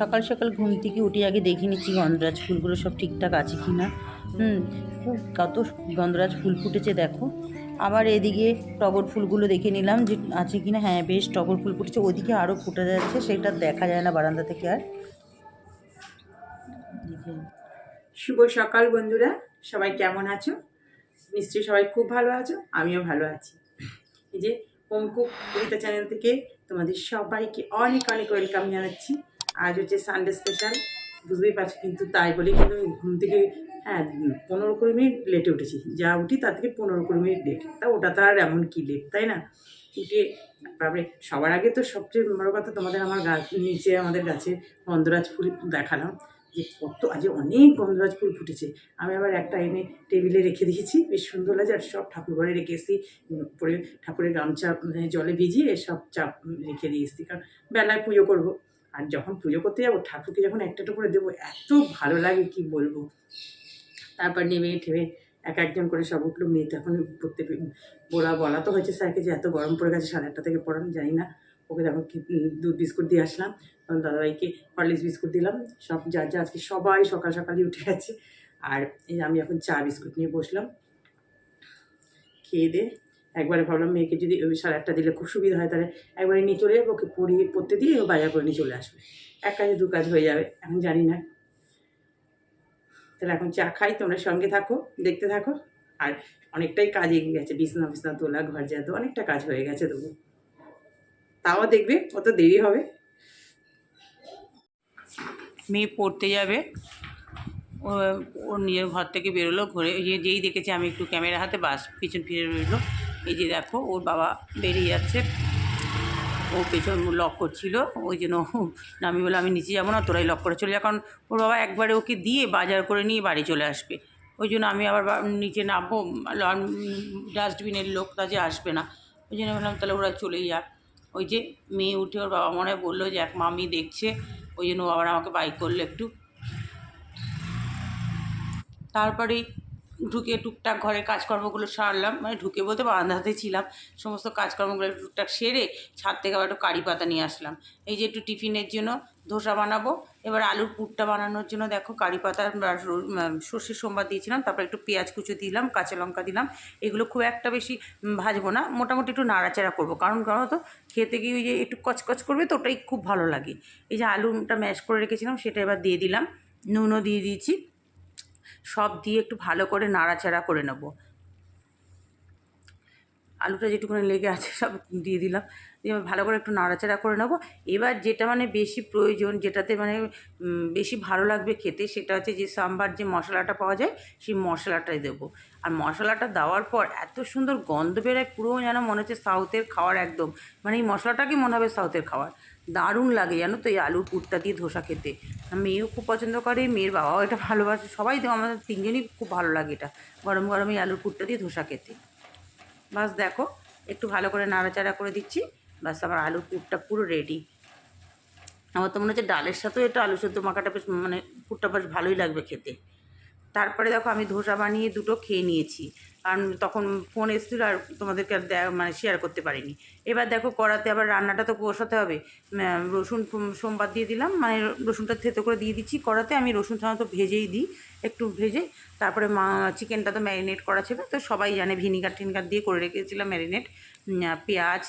সকাল সকাল ঘুম থেকে উঠে আগে দেখে নিচ্ছি গন্ধরাজ ফুলগুলো সব ঠিকঠাক আছে কি না। হুম, খুব কত গন্ধরাজ ফুল ফুটেছে দেখো। আবার এদিকে টগর ফুলগুলো দেখে নিলাম যে আছে কি না। হ্যাঁ বেশ টগর ফুল ফুটেছে, ওদিকে আরও ফুটে যাচ্ছে, সেটা দেখা যায় না বারান্দা থেকে আর। শুভ সকাল বন্ধুরা, সবাই কেমন আছো? নিশ্চয়ই সবাই খুব ভালো আছো, আমিও ভালো আছি। এই যে হোমকুক কবিতা চ্যানেল থেকে তোমাদের সবাইকে অনেক অনেক ওয়েলকাম জানাচ্ছি। আজ হচ্ছে সানডে স্পেশাল বুঝতেই পারছি কিন্তু তাই বলে কিন্তু ঘুম থেকে হ্যাঁ পনেরো কুড়ি মিনিট লেটে উঠেছি। যা উঠি তার থেকে পনেরো কুড়ি মিনিট লেট তা ওটা তো আর এমন কি লেট তাই না? উঠে তারপরে সবার আগে তো সবচেয়ে বড় কথা তোমাদের আমার গাছ নিচে আমাদের গাছে গন্ধরাজ ফুল দেখালাম যে কত আজ অনেক গন্ধরাজ ফুল ফুটেছে। আমি আবার একটা এনে টেবিলে রেখে দিয়েছি, বেশ সুন্দর লাগছে আর সব ঠাকুর ঘরে রেখে এসেছি পরে ঠাকুরের গামছা জলে ভিজিয়ে সব চাপ রেখে দিয়ে এসেছি। কারণ বেলায় পুজো করব। আর যখন পুজো করতে যাব, ঠাকুরকে যখন একটা করে দেবো, এত ভালো লাগে, কি বলব? তারপর নেমে ঠেমে এক একজন করে সব উঠল মেয়ে তো এখন পড়তে বলা বলা তো হয়েছে স্যারকে যে এত গরম পড়ে গেছে, সাড়ে আটটা থেকে পড়ানো জানি না। ওকে তখন দুধ বিস্কুট দিয়ে আসলাম। তখন দাদাভাইকে হরলিক্স বিস্কুট দিলাম। সব যার যা আজকে সবাই সকাল সকালই উঠে গেছে। আর আমি এখন চা বিস্কুট নিয়ে বসলাম। খেয়ে দে। একবারে ভাবলাম মেয়েকে যদি ওই সাড়ে আটটা দিলে খুব সুবিধা হয়, তাহলে একবারে নিয়ে চলে যাব, ওকে পড়িয়ে পড়তে দিয়ে ও বাজার করে নিয়ে চলে আসবে। এক কাজে দু কাজ হয়ে যাবে, এখন জানি না। তাহলে এখন চা খাই, তোমরা সঙ্গে থাকো, দেখতে থাকো। আর অনেকটাই কাজ এগিয়ে গেছে, বিছনা বিছনা তোলা, ঘর যেতে অনেকটা কাজ হয়ে গেছে তবু। তাও দেখবে, অত দেরি হবে। মেয়ে পড়তে যাবে। ও ওর নিজের ঘর থেকে বেরোলো, ঘরে যেই দেখেছে আমি একটু ক্যামেরা হাতে বাস, পিছন ফিরে রইল। এই যে দেখো, ওর বাবা বেরিয়ে যাচ্ছে। ও পেছন লক করছিল। ওই জন্য আমি বলে আমি নিচে যাব না, তোরাই লক করে চলে কারণ ওর বাবা একবারে ওকে দিয়ে বাজার করে নিয়ে বাড়ি চলে আসবে। ওই জন্য আমি আবার নিচে নামবো। ডাস্টবিনের লোকটা যে আসবে না। ওই জন্য বললাম, তাহলে ওরা চলেই যাক। ওই যে মেয়ে উঠে ওর বাবা মনে বলল যে, এক মামি দেখছে। ওই জন্য আবার আমাকে বাইক করল একটু। তারপরে ঢুকে টুকটাক ঘরের কাজকর্মগুলো সারলাম মানে ঢুকে বলতে বারান্দাতে ছিলাম, সমস্ত কাজকর্মগুলো টুকটাক সেরে ছাদ থেকে আবার একটু কারি পাতা নিয়ে আসলাম। এই যে একটু টিফিনের জন্য ধোসা বানাবো, এবার আলুর পুরটা বানানোর জন্য দেখো কারি পাতা সর্ষের সোমবার দিয়েছিলাম, তারপর একটু পেঁয়াজ কুচো দিলাম, কাঁচা লঙ্কা দিলাম, এগুলো খুব একটা বেশি ভাজবো না, মোটামুটি একটু নাড়াচাড়া করব, কারণ কারণ তো খেতে গিয়ে ওই যে একটু কচকচ করবে তো ওটাই খুব ভালো লাগে। এই যে আলুটা ম্যাশ করে রেখেছিলাম, সেটা এবার দিয়ে দিলাম, নুনও দিয়ে দিয়েছি সব দিয়ে একটু ভালো করে নাড়াচাড়া করে নেব। আলুটা যেটুকুনি লেগে আছে সব দিয়ে দিলাম। দিয়ে ভালো করে একটু নাড়াচাড়া করে নেব। এবার যেটা মানে বেশি প্রয়োজন, যেটাতে মানে বেশি ভালো লাগবে খেতে, সেটা হচ্ছে যে সাম্বার যে মশলাটা পাওয়া যায়, সেই মশলাটাই দেবো। আর মশলাটা দেওয়ার পর এত সুন্দর গন্ধ বেরোয়, পুরো যেন মনে হচ্ছে সাউথের খাওয়ার একদম। মানে এই মশলাটাকে মনে হবে সাউথের খাওয়ার? দারুণ লাগে জানো তো এই আলুর পুরটা দিয়ে ধোসা খেতে। মেয়েও খুব পছন্দ করে, মেয়ের বাবাও এটা ভালোবাসে, সবাই আমাদের তিনজনই খুব ভালো লাগে এটা। গরম গরম এই আলুর পুরটা দিয়ে ধোসা খেতে। বাস দেখো, একটু ভালো করে নাড়াচাড়া করে দিচ্ছি, বাস আমার আলুর পুরটা পুরো রেডি আমার তো মনে হচ্ছে ডালের সাথেও এটা আলু সেদ্ধ মাখাটা বেশ মানে পুরটা বেশ ভালোই লাগবে খেতে। তারপরে দেখো আমি ধোসা বানিয়ে দুটো খেয়ে নিয়েছি। কারণ তখন ফোন এসেছিল আর তোমাদেরকে মানে শেয়ার করতে পারিনি। এবার দেখো কড়াতে আবার রান্নাটা তো কষাতে হবে। রসুন সোমবার দিয়ে দিলাম। মানে রসুনটা থেতো করে দিয়ে দিচ্ছি কড়াতে। আমি রসুন সাধারণত ভেজেই দিই, একটু ভেজে। তারপরে মা চিকেনটা তো ম্যারিনেট করা ছিল। তো সবাই জানে ভিনিগার টিনিগার দিয়ে করে রেখেছিলাম ম্যারিনেট পেঁয়াজ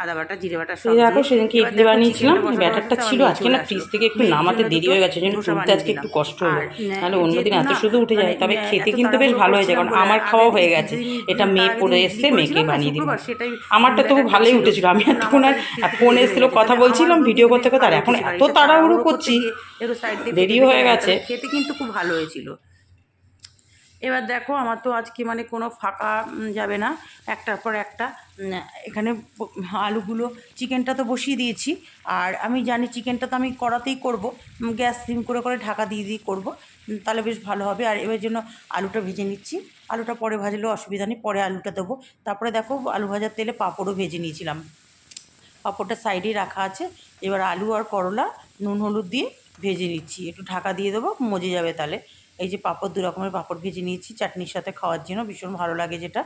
আদা বাটা জিরে বাটা সব দেখো সেদিনকে ইডলি বানিয়েছিলাম ব্যাটারটা ছিল আমার আজকে না ফ্রিজ থেকে একটু নামাতে দেরি হয়ে গেছে জন্য তুলতে আজকে একটু কষ্ট হলো আর, নাহলে অন্যদিন এত শুধু উঠে যায় মানে, তবে খেতে কিন্তু বেশ ভালো হয়েছে কারণ আমার খাওয়া হয়ে গেছে এটা মেয়ে পড়ে এসছে মেয়েকে বানিয়ে সেটাই আমারটা তবু ভালোই উঠেছিল আমি এতক্ষণ আর ফোন এসেছিল কথা বলছিলাম ভিডিও করতে করতে আর এখন এত তাড়াহুড়ো করছি দেরিও হয়ে। গেছে। খেতে কিন্তু খুব ভালো হয়েছিল। এবার দেখো আমার তো আজকে মানে কোনো ফাঁকা যাবে না। একটার পর একটা এখানে আলুগুলো, চিকেনটা তো বসিয়ে দিয়েছি। আর আমি জানি চিকেনটা তো আমি করাতেই করব। গ্যাস সিম করে করে ঢাকা দিয়ে দিয়ে করব। তাহলে বেশ ভালো হবে। আর এবার জন্য আলুটা ভেজে নিচ্ছি। আলুটা পরে ভাজলেও অসুবিধা নেই, পরে আলুটা দেবো। তারপরে দেখো আলু ভাজার তেলে পাঁপড়ও ভেজে নিয়েছিলাম। পাঁপড়টা সাইডেই রাখা আছে। এবার আলু আর করলা, নুন, হলুদ দিয়ে ভেজে নিচ্ছি। একটু ঢাকা দিয়ে দেবো, মজে যাবে তাহলে। এই যে পাঁপড়, দু রকমের পাঁপড় ভেজে নিয়েছি। চাটনির সাথে খাওয়ার জন্য ভীষণ ভালো লাগে যেটা।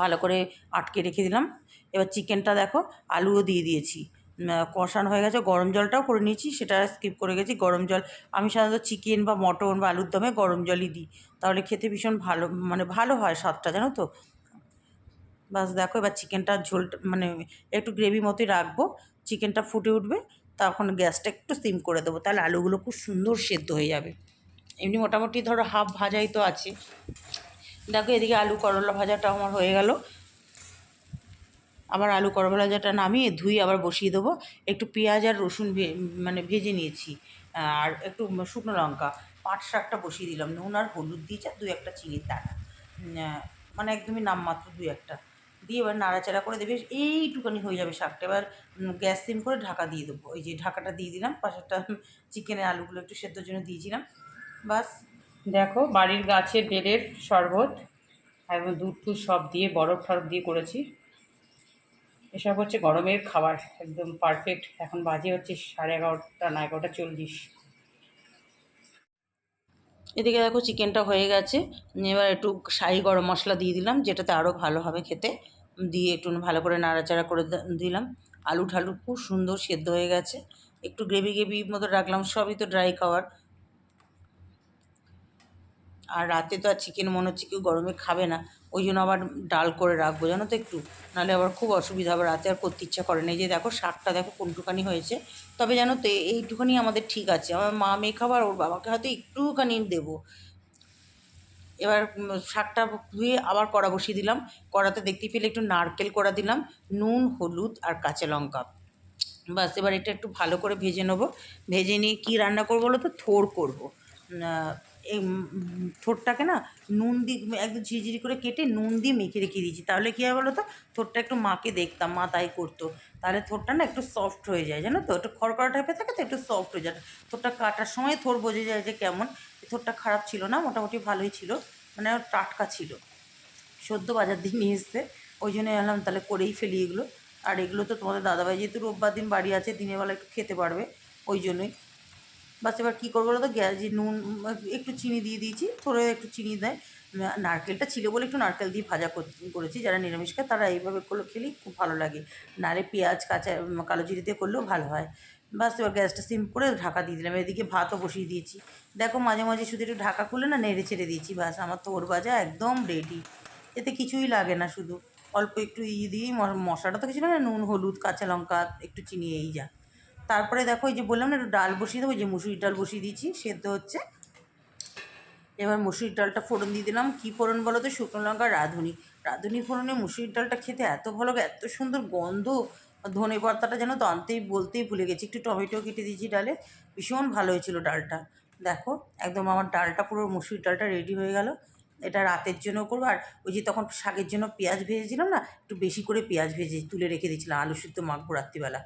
ভালো করে আটকে রেখে দিলাম। এবার চিকেনটা দেখো, আলুও দিয়ে দিয়েছি। কষানো হয়ে গেছে। গরম জলটাও করে নিয়েছি, সেটা স্কিপ করে গেছি। গরম জল, আমি সাধারণত চিকেন বা মটন বা আলুর দমে গরম জলই দিই। তাহলে খেতে ভীষণ ভালো মানে ভালো হয় স্বাদটা, জানো তো? বাস দেখো, এবার চিকেনটা ঝোলটা মানে একটু গ্রেভি মতোই রাখব। চিকেনটা ফুটে উঠবে, তখন গ্যাসটা একটু সিম করে দেবো। তাহলে আলুগুলো খুব সুন্দর সেদ্ধ হয়ে যাবে। এমনি মোটামুটি ধরো হাফ ভাজাই তো আছে। দেখো এদিকে আলু করলা ভাজাটা আমার হয়ে গেল। আবার আলু করলা ভাজাটা নামিয়ে ধুই আবার বসিয়ে দেবো। একটু পেঁয়াজ আর রসুন মানে ভেজে নিয়েছি। আর একটু শুকনো লঙ্কা। পাট শাকটা বসিয়ে দিলাম। নুন আর হলুদ দিয়েছি আর দু একটা চিনির দানা মানে একদমই নামমাত্র দুই একটা। দিয়ে এবার নাড়াচাড়া করে দেবে। এইটুখানি হয়ে যাবে শাকটা। এবার গ্যাস সিম করে ঢাকা দিয়ে দেবো। ওই যে ঢাকাটা দিয়ে দিলাম। পাশেরটা চিকেনের আলুগুলো একটু সেদ্ধর জন্য দিয়েছিলাম। বাস। দেখো, বাড়ির গাছের বেলের শরবত একদম দুধ টুধ সব দিয়ে, বরফ টরফ দিয়ে করেছি। এসব হচ্ছে গরমের খাবার, একদম পারফেক্ট এখন বাজে হচ্ছে সাড়ে এগারোটা, না, এগারোটা চল্লিশ। এদিকে দেখো, চিকেনটা হয়ে গেছে। এবার একটু শাহি গরম মশলা দিয়ে দিলাম, যেটাতে আরও ভালো হবে খেতে। দিয়ে একটু ভালো করে নাড়াচাড়া করে দিলাম। আলু ঠালু খুব সুন্দর সেদ্ধ হয়ে গেছে। একটু গ্রেভি গ্রেভি মতো রাখলাম, সবই তো ড্রাই খাবার আর রাতে তো আর চিকেন মনে হচ্ছে কেউ গরমে খাবে না। ওই জন্য আবার ডাল করে রাখব, জানো তো একটু। নাহলে আবার খুব অসুবিধা হবে, রাতে আর করতে ইচ্ছা করে না। এই যে দেখো, শাকটা দেখো কোনটুখানি হয়েছে। তবে জানো তো, এইটুখানি আমাদের ঠিক আছে। আমার মা মেয়ে খাবার, ওর বাবাকে হয়তো একটুখানি দেবো। এবার শাকটা ধুয়ে আবার কড়া বসিয়ে দিলাম। কড়াতে দেখতে পেলে একটু নারকেল কড়া দিলাম, নুন, হলুদ আর কাঁচা লঙ্কা। বাস, এবার এটা একটু ভালো করে ভেজে নেব। ভেজে নিয়ে কী রান্না করব বলো তো? থোড় করব। উম, না নুন দিয়ে একদম ঝিরিঝিরি করে কেটে নুন দিয়ে মেখে রেখে দিয়েছি। তাহলে কী হয় বলো তো থোড়টা একটু মাকে দেখতাম মা তাই করতো। তাহলে থোড়টা না একটু সফট হয়ে যায় জানো তো? একটু খড়খড়া টাইপের থাকে তো একটু সফট হয়ে যায়। থোড়টা কাটার সময় থোড় বোঝা যায় যে কেমন। থোড়টা খারাপ ছিল না মোটামুটি ভালোই ছিল। মানে টাটকা ছিল। সদ্য বাজার দিয়ে নিয়ে এসছে। ওই জন্য এলাম তাহলে করেই ফেলি এগুলো। আর এগুলো তো তোমাদের দাদাভাই যেহেতু রোববার দিন বাড়ি আছে দিনের বেলা একটু খেতে পারবে। ওই জন্যই। বাস এবার কী করব বলো তো যে নুন একটু চিনি দিয়ে দিয়েছি, থোড়ে একটু চিনি দেয়। নারকেলটা ছিল বলে একটু নারকেল দিয়ে ভাজা কর- করেছি, যারা নিরামিষ খায় তারা এইভাবে করলে খেলেই খুব ভালো লাগে। নাহলে পেঁয়াজ, কাঁচা কালো জিরে দিয়ে করলেও ভালো হয়। বাস এবার গ্যাসটা সিম করে ঢাকা দিয়ে দিলাম। এদিকে ভাতও বসিয়ে দিয়েছি। দেখো মাঝে মাঝে শুধু একটু ঢাকা খুলে না নেড়ে ছেড়ে দিয়েছি, বাস আমার তো ওর ভাজা একদম রেডি এতে কিছুই লাগে না শুধু। অল্প একটু ই দিয়ে মশলাটা তো কিছু না, নুন, হলুদ, কাঁচা লঙ্কা, একটু চিনি, এই যা। তারপরে দেখো এই যে বললাম না, একটু ডাল বসিয়ে দেবো, ওই যে মুসুরির ডাল বসিয়ে দিয়েছি, সেদ্ধ হচ্ছে। এবার মুসুরির ডালটা ফোড়ন দিয়ে দিলাম। কী ফোড়ন বলো তো? শুকনো লঙ্কা, রাঁধুনি। রাঁধুনি ফোড়নে মুসুরির ডালটা খেতে এত ভালো এত সুন্দর গন্ধ। ধনে পাতাটা যেন তো আনতেই, বলতেই ভুলে গেছি। একটু টমেটো কেটে দিয়েছি ডালে, ভীষণ ভালো হয়েছিল ডালটা। দেখো, একদম আমার ডালটা পুরো মুসুরির ডালটা রেডি হয়ে গেল। এটা রাতের জন্য করব। আর ওই যে তখন শাকের জন্য পেঁয়াজ ভেজেছিলাম না, একটু বেশি করে পেঁয়াজ ভেজে তুলে রেখে দিয়েছিলাম, আলু সিদ্ধ মাখবো রাত্রিবেলা।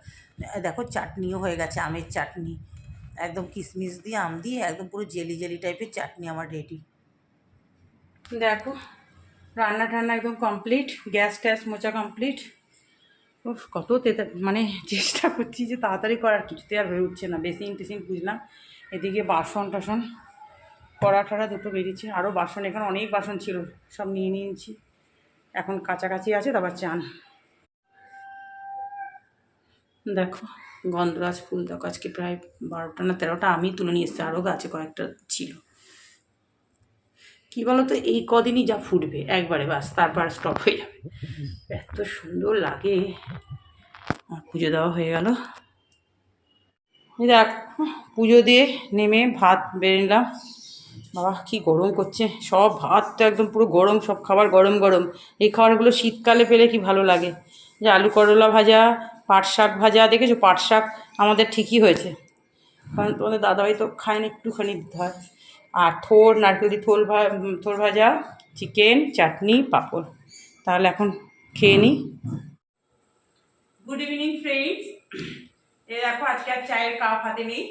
দেখো চাটনিও হয়ে গেছে, আমের চাটনি, একদম কিশমিশ দিয়ে, আম দিয়ে, একদম পুরো জেলি জেলি টাইপের চাটনি আমার রেডি দেখো, রান্না টান্না একদম কমপ্লিট গ্যাস ট্যাস মোচা কমপ্লিট উফ, কত মানে চেষ্টা করছি যে তাড়াতাড়ি করার, কিছুতে আর হয়ে উঠছে না, বেসিন টেসিন বুঝলাম এদিকে বাসন টাসন, কড়া টড়া দুটো বেরিয়েছে আরও বাসন, এখানে অনেক বাসন ছিল, সব নিয়ে নিয়েছি। এখন কাছাকাছি আছে, তারপর চান। দেখো, গন্ধরাজ ফুল দেখো আজকে প্রায় বারোটা না তেরোটা? আমি তুলে নিয়ে এসেছি, আরও গাছে কয়েকটা ছিল। কি বলতো, এই কদিনই যা ফুটবে, একবারে বাস, তারপর স্টপ হয়ে যাবে। এত সুন্দর লাগে। আমার পুজো দেওয়া হয়ে গেল। দেখ, পুজো দিয়ে নেমে ভাত বেড়ে নিলাম। বাবা, কি গরম করছে। সব ভাত তো একদম পুরো গরম, সব খাবার গরম গরম। এই খাবারগুলো শীতকালে পেলে কি ভালো লাগে? যে আলু করলা ভাজা, পাট শাক ভাজা, দেখেছ? পাট শাক আমাদের ঠিকই হয়েছে। কারণ তোমাদের দাদাভাই তো খায় না একটুখানি দিতে হয় আর থোর, নারকেল দিয়ে থোল ভা থোর ভাজা, চিকেন, চাটনি, পাঁপড়। তাহলে এখন খেয়ে নিই গুড ইভিনিং ফ্রেন্ডস এই দেখো, আজকে আর চায়ের কাপ হাতে নেই।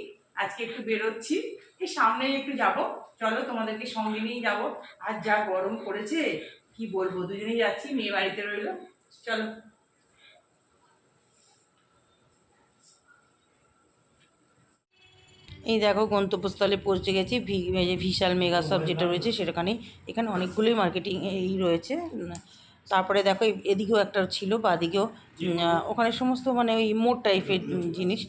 আজকে একটু বেরোচ্ছি। এই সামনেই একটু যাব। চলো, তোমাদেরকে সঙ্গে নিয়েই যাব। আর যা গরম পড়েছে, কি বলব? দুজনেই যাচ্ছি, মেয়ে বাড়িতে রইল। চলো। এই দেখো গন্তব্যস্থলে পৌঁছে গেছি ভিশাল মেগা সব যেটা রয়েছে সেখানে, এখানে অনেকগুলোই মার্কেটিং এই রয়েছে। তারপরে দেখো এদিকেও একটা ছিল বা দিকেও ওখানে সমস্ত মানে ওই মোট টাইপের জিনিস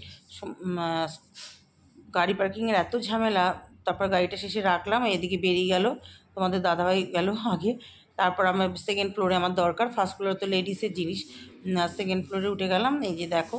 গাড়ি পার্কিংয়ের এত ঝামেলা, তারপর গাড়িটা শেষে রাখলাম, এদিকে বেরিয়ে গেল, তোমাদের দাদাভাই গেল আগে। তারপর আমার সেকেন্ড ফ্লোরে আমার দরকার ফার্স্ট ফ্লোরে তো লেডিসের জিনিস সেকেন্ড ফ্লোরে উঠে গেলাম, এই যে দেখো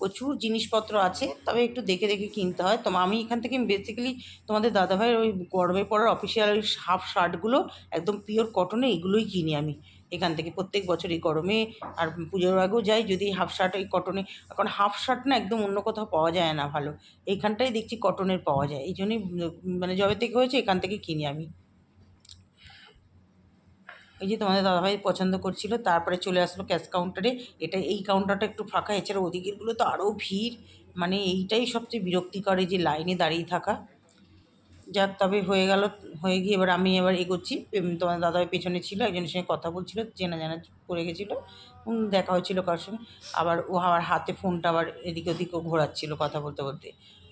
প্রচুর জিনিসপত্র আছে, তবে একটু দেখে দেখে কিনতে হয়। তো আমি এখান থেকে বেসিক্যালি তোমাদের দাদাভাইয়ের ওই গরমে পড়ার অফিসিয়াল ওই হাফ শার্টগুলো একদম পিওর কটনে এগুলোই কিনি আমি এখান থেকে। প্রত্যেক বছর এই গরমে আর পুজোর আগেও যাই যদি হাফ শার্ট ওই কটনে এখন হাফ শার্ট না একদম অন্য কোথাও পাওয়া যায় না ভালো। এইখানটাই দেখছি কটনের পাওয়া যায়। এই জন্যই মানে জবে থেকে হয়েছে এখান থেকে কিনি আমি। এই যে তোমাদের দাদাভাই পছন্দ করছিল, তারপরে চলে আসলো ক্যাশ কাউন্টারে এটা এই কাউন্টারটা একটু ফাঁকা, এছাড়া ওদিকেরগুলো তো আরও ভিড়। মানে এইটাই সবচেয়ে বিরক্তিকর যে লাইনে দাঁড়িয়ে থাকা। যাক, তবে হয়ে গেল, হয়ে গিয়ে এবার আমি এবার এগোচ্ছি। তোমার দাদাভাই পেছনে ছিল, একজনের সঙ্গে কথা বলছিল, চেনা জানা পড়ে গেছিল। দেখা হয়েছিল কার সঙ্গে। আবার ও আবার হাতে ফোনটা আবার এদিক ওদিকও ঘোরাচ্ছিল কথা বলতে বলতে।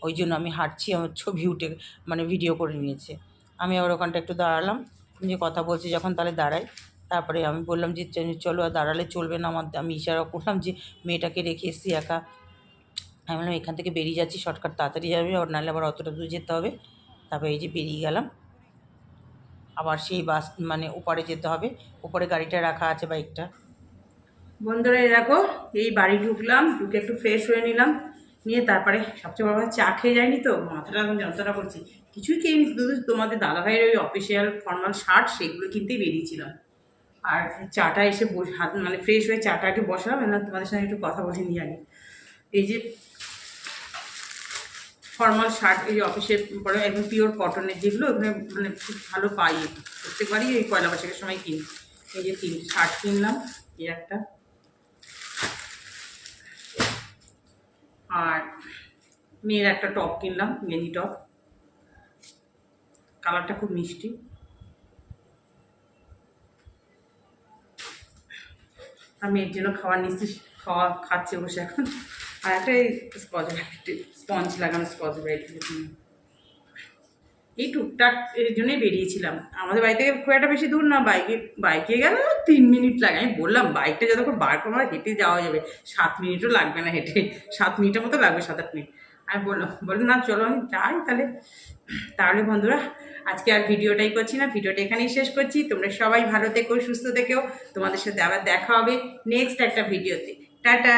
ওই জন্য আমি হাঁটছি, আমার ছবি উঠে মানে ভিডিও করে নিয়েছে। আমি আবার ওখানটা একটু দাঁড়ালাম। যে কথা বলছি, যখন তাহলে দাঁড়াই। তারপরে আমি বললাম যে, চলো আর দাঁড়ালে চলবে না। আমার আমি ইশারা করলাম যে, মেয়েটাকে রেখে এসছি একা। আমি বললাম, এখান থেকে বেরিয়ে যাচ্ছি, শর্টকাট তাড়াতাড়ি যাবে আর নাহলে আবার অতটা দূর যেতে হবে। তারপরে এই যে বেরিয়ে গেলাম। আবার সেই বাস মানে ওপারে যেতে হবে। ওপরে গাড়িটা রাখা আছে বাইকটা। বন্ধুরা দেখো, এই বাড়ি ঢুকলাম, ঢুকে একটু ফ্রেশ হয়ে নিলাম। নিয়ে তারপরে সবচেয়ে বড় কথা, চা খেয়ে যায়নি তো? মাথাটা এখন যন্ত্রণা করছি। কিছুই খেয়ে শুধু তোমাদের দাদাভাইয়ের ওই অফিসিয়াল ফর্মাল শার্ট সেগুলো কিনতেই বেরিয়েছিলাম। আর চাটা এসে বস, হাত মানে ফ্রেশ হয়ে চাটা আগে বসালাম না তোমাদের সঙ্গে একটু কথা বলে নিয়ে আনি এই যে ফর্মাল শার্ট এই অফিসে পরে একদম পিওর কটনের যেগুলো ওখানে মানে খুব ভালো পাই। প্রত্যেকবারই এই পয়লা বৈশাখের সময় কিনি। এই যে তিনটে শার্ট কিনলাম, এই একটা। আর মেয়ের একটা টপ কিনলাম, গেঞ্জি টপ। কালারটা খুব মিষ্টি। আর মেয়ের জন্য খাবার নিচ্ছি খাওয়া খাচ্ছে বসে এখন। আর একটা স্কচ স্পঞ্জ লাগানো স্কচ ব্রাইট এই টুকটাক এর জন্যই বেরিয়েছিলাম। আমাদের বাড়ি থেকে খুব একটা বেশি দূর না, বাইকে বাইকে গেলে তিন মিনিট লাগে। আমি বললাম, বাইকটা যতক্ষণ বার আর হেঁটে যাওয়া যাবে। সাত মিনিটও লাগবে না হেঁটে। সাত মিনিটের মতো লাগবে, সাত আট মিনিট। আমি বললাম বললাম, না, চলো আমি যাই তাহলে। তাহলে বন্ধুরা, আজকে আর ভিডিওটাই করছি না। ভিডিওটা এখানেই শেষ করছি। তোমরা সবাই ভালো থেকো, সুস্থ থেকেও তোমাদের সাথে আবার দেখা হবে নেক্সট একটা ভিডিওতে। টাটা!